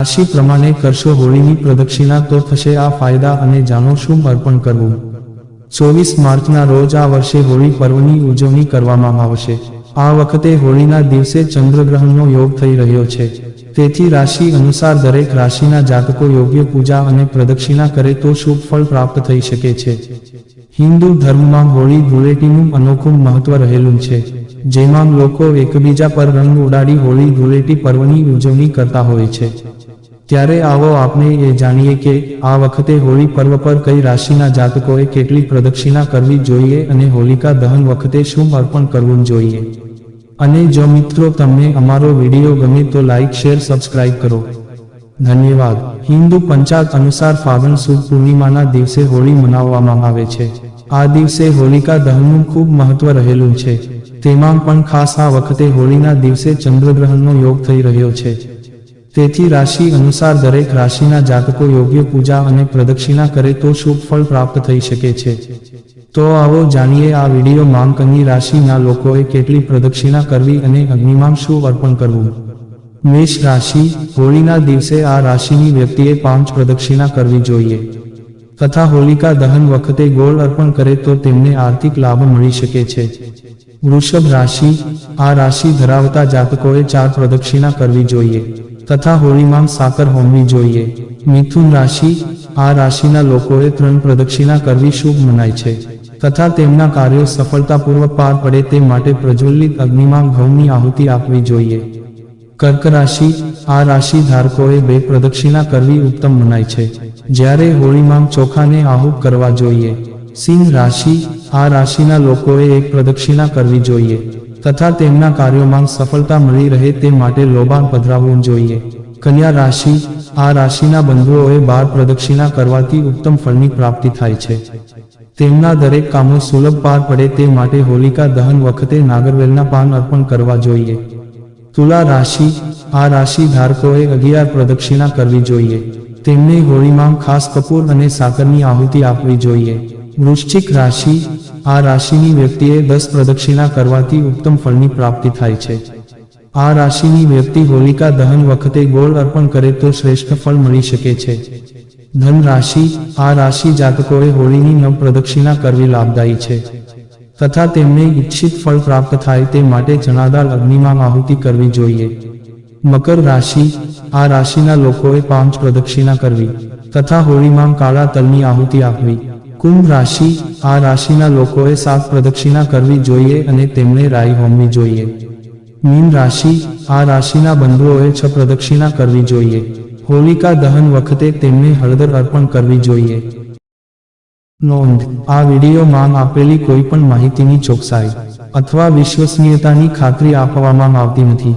રાશિ પ્રમાણે કરશો હોળીની પ્રદક્ષિણા તો થશે આ ફાયદા અને જાણો શું અર્પણ કરવું. ચોવીસ માર્ચના રોજ આ વર્ષે હોળી પર્વની ઉજવણી કરવામાં આવશે. આ વખતે હોળીના દિવસે ચંદ્રગ્રહણનો યોગ થઈ રહ્યો છે. તેથી રાશિ અનુસાર દરેક રાશિના જાતકો યોગ્ય પૂજા અને પ્રદક્ષિણા કરે તો શુભ ફળ પ્રાપ્ત થઈ શકે છે. હિન્દુ ધર્મમાં હોળી ધૂળેટીનું અનોખું મહત્વ રહેલું છે. જેમાં લોકો એકબીજા પર રંગ ઉડાડી હોળી ધૂળેટી પર્વની ઉજવણી કરતા હોય છે. ત્યારે આવો આપણે એ જાણીએ કે આ વખતે હોળી પર્વ પર કઈ રાશિના જાતકોએ કેટલી પ્રદક્ષિણા કરવી જોઈએ અને હોલિકા દહન વખતે શું અર્પણ કરવું જોઈએ. અને જો મિત્રો તમને અમારો વીડિયો ગમે તો લાઈક, શેર, સબસ્ક્રાઇબ કરો. ધન્યવાદ. હિન્દુ પંચાગ અનુસાર ફાગણ સુદ પૂર્ણિમાના દિવસે હોળી મનાવવામાં આવે છે. આ દિવસે હોલિકા દહનનું ખૂબ મહત્વ રહેલું છે. તેમાં પણ ખાસ આ વખતે હોળીના દિવસે ચંદ્રગ્રહણનો યોગ થઈ રહ્યો છે. તેથી રાશિ અનુસાર દરેક રાશિના જાતકો યોગ્ય પૂજા અને પ્રદક્ષિણા કરે તો શુભ ફળ પ્રાપ્ત થઈ શકે છે. તો આવો જાણીએ આ વીડિયો માં રાશિના લોકોએ કેટલી પ્રદક્ષિણા કરવી અને અગ્નિમાં શું અર્પણ કરવું. મેષ રાશિ, હોળીના દિવસે આ રાશિની વ્યક્તિએ પાંચ પ્રદક્ષિણા કરવી જોઈએ. તથા હોલિકા દહન વખતે ગોળ અર્પણ કરે તો તેમને આર્થિક લાભ મળી શકે છે. વૃષભ રાશિ, આ રાશિ ધરાવતા જાતકોએ ચાર પ્રદક્ષિણા કરવી જોઈએ. તથા હોળીમાં સાકર હોમવી જોઈએ. મિથુન રાશિ, આ રાશિના લોકોએ ત્રણ પ્રદક્ષિણા કરવી શુભ મનાય છે. તથા તેમના કાર્યો સફળતાપૂર્વક પાર પડે તે માટે પ્રજ્વલિત અગ્નિમાં ઘઉંની આહુતિ આપવી જોઈએ. કર્ક રાશિ, આ રાશિ ધારકોએ બે પ્રદક્ષિણા કરવી ઉત્તમ મનાય છે. જ્યારે હોળીમાં ચોખાને આહુત કરવા જોઈએ. સિંહ રાશિ, આ રાશિના લોકોએ એક પ્રદક્ષિણા કરવી જોઈએ. તથા તેમના કાર્યોમાં સફળતા મળી રહે તે માટે લોભાન પધરાવવું જોઈએ. કન્યા રાશિ, આ રાશિના બંધુઓએ બાર પ્રદક્ષિણા કરવાથી ઉત્તમ ફળની પ્રાપ્તિ થાય છે. તેમના દરેક કામો સુલભ પાર પડે તે માટે હોલિકા દહન વખતે નાગરવેલના પાન અર્પણ કરવા જોઈએ. તુલા રાશિ, આ રાશિ ધારકોએ અગિયાર પ્રદક્ષિણા કરવી જોઈએ. તેમને હોળીમાં ખાસ કપૂર અને સાકરની આહુતિ આપવી જોઈએ. વૃશ્ચિક રાશિ, આ રાશિની વ્યક્તિએ દસ પ્રદક્ષિણા કરવાથી ઉત્તમ ફળની પ્રાપ્તિ થાય છે. આ રાશિની વ્યક્તિ હોલિકા દહન વખતે ગોળ અર્પણ કરે તો શ્રેષ્ઠ ફળ મળી શકે છે. ધન રાશિ, આ રાશિ જાતકોએ હોળીની નવ પ્રદક્ષિણા કરવી લાભદાયી છે. તથા તેમને ઈચ્છિત ફળ પ્રાપ્ત થાય તે માટે જણાદાર અગ્નિમાં આહુતિ કરવી જોઈએ. મકર રાશિ, આ રાશિના લોકોએ પાંચ પ્રદક્ષિણા કરવી. તથા હોળીમાં કાળા તલની આહુતિ આપવી. કુંભ રાશિ, આ રાશિના લોકોએ સાત પ્રદક્ષિણા કરવી જોઈએ અને તેમને રાઈ હોમવી જોઈએ. મીન રાશિ, આ રાશિના બંધુઓએ છ પ્રદક્ષિણા કરવી જોઈએ. હોલિકા દહન વખતે તેમને હળદર અર્પણ કરવી જોઈએ. નોંધ, આ વિડીયોમાં આપેલી કોઈ પણ માહિતીની ચોકસાઈ અથવા વિશ્વસનીયતાની ખાતરી આપવામાં આવતી નથી.